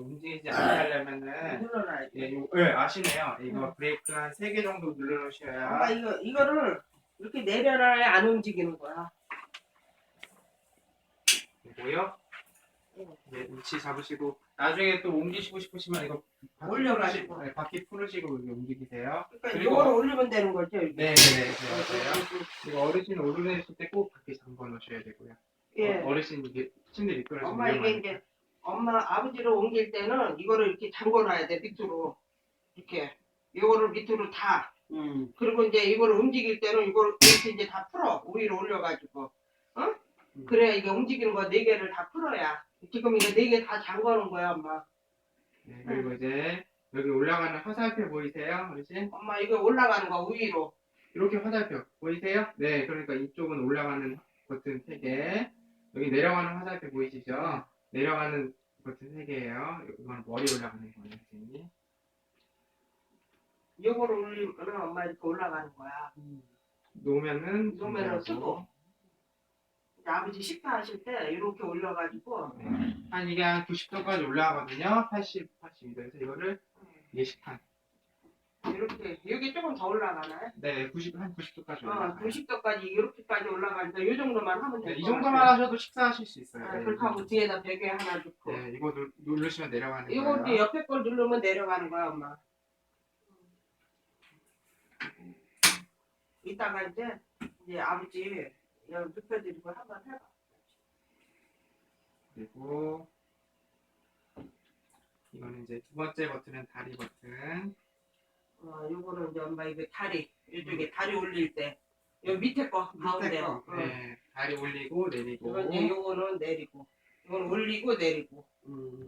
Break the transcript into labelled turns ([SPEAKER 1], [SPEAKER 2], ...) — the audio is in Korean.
[SPEAKER 1] 움직이지 않게 하려면은
[SPEAKER 2] 눌러놔야지.
[SPEAKER 1] 예, 요, 예, 아시네요. 이거 브레이크 한 세 개 정도 눌러놓으셔야
[SPEAKER 2] 엄마 이거 이거를 이렇게 내려놔야 안 움직이는 거야.
[SPEAKER 1] 되고요.
[SPEAKER 2] 응.
[SPEAKER 1] 네, 위치 잡으시고 나중에 또 옮기시고 싶으시면 이거 바퀴
[SPEAKER 2] 올려가지고.
[SPEAKER 1] 풀으시- 네, 바퀴 풀으시고 이렇게 옮기세요.
[SPEAKER 2] 그러니까
[SPEAKER 1] 그리고-
[SPEAKER 2] 이거를 올리면 되는 거죠. 이게.
[SPEAKER 1] 네, 네, 네, 맞아요. 이거 어르신 오르내실 때 꼭 바퀴 잠궈 놓으셔야 되고요.
[SPEAKER 2] 예.
[SPEAKER 1] 어, 어르신 이게 침대 미끄러지면
[SPEAKER 2] 엄마 이게. 이제 엄마 아버지를 옮길 때는 이거를 이렇게 잠궈놔야 돼 밑으로 이렇게 이거를 밑으로 다
[SPEAKER 3] 음.
[SPEAKER 2] 그리고 이제 이거를 움직일 때는 이거를 이렇게 이제 다 풀어 위로 올려가지고 어? 그래야 이게 움직이는 거 네 개를 다 풀어야 지금 이거 네 개 다 잠궈놓은 거야 엄마
[SPEAKER 1] 네, 그리고 이제 여기 올라가는 화살표 보이세요, 어르신?
[SPEAKER 2] 엄마 이거 올라가는 거 위로
[SPEAKER 1] 이렇게 화살표 보이세요? 네, 그러니까 이쪽은 올라가는 버튼 3개, 여기 내려가는 화살표 보이시죠? 내려가는 버튼 3개예요. 이건 머리 올라가는 거예요, 선생님.
[SPEAKER 2] 이거를 올리면 엄마 이렇게 올라가는 거야
[SPEAKER 1] 놓으면은
[SPEAKER 2] 놓으면은
[SPEAKER 1] 정리하고.
[SPEAKER 2] 쓰고 이제 아버지 식사하실 때 이렇게 올려가지고
[SPEAKER 1] 네. 한 이게 한 90도까지 올라가거든요. 80, 82도에서 이거를 예식한.
[SPEAKER 2] 이렇게 여기 조금 더 올라가나요?
[SPEAKER 1] 네, 90, 한 90도까지
[SPEAKER 2] 어,
[SPEAKER 1] 올라가요.
[SPEAKER 2] 90도까지 이렇게까지 올라가니까 이 정도만 하면
[SPEAKER 1] 네,
[SPEAKER 2] 돼.
[SPEAKER 1] 이 정도만 하셔도 식사하실 수 있어요.
[SPEAKER 2] 아,
[SPEAKER 1] 네,
[SPEAKER 2] 그렇게 하고 뒤에다 베개 하나 넣고.
[SPEAKER 1] 네, 이거 누, 누르시면 내려가는
[SPEAKER 2] 이거
[SPEAKER 1] 거예요.
[SPEAKER 2] 이제 옆에 걸 누르면 내려가는 거야, 엄마. 이따가 이제 이제 아버지 여기 눕혀드리고 한번 해봐.
[SPEAKER 1] 그리고 이거는 이제 두 번째 버튼은 다리 버튼.
[SPEAKER 2] 어, 요거는 이제 엄마 이거 다리 이쪽에 다리 올릴 때. 요 밑에 거 가운데.
[SPEAKER 3] 밑에 거,
[SPEAKER 2] 어.
[SPEAKER 1] 네, 다리 올리고 내리고.
[SPEAKER 2] 이건 이제 요거는 내리고. 이건 올리고 내리고.
[SPEAKER 3] 음.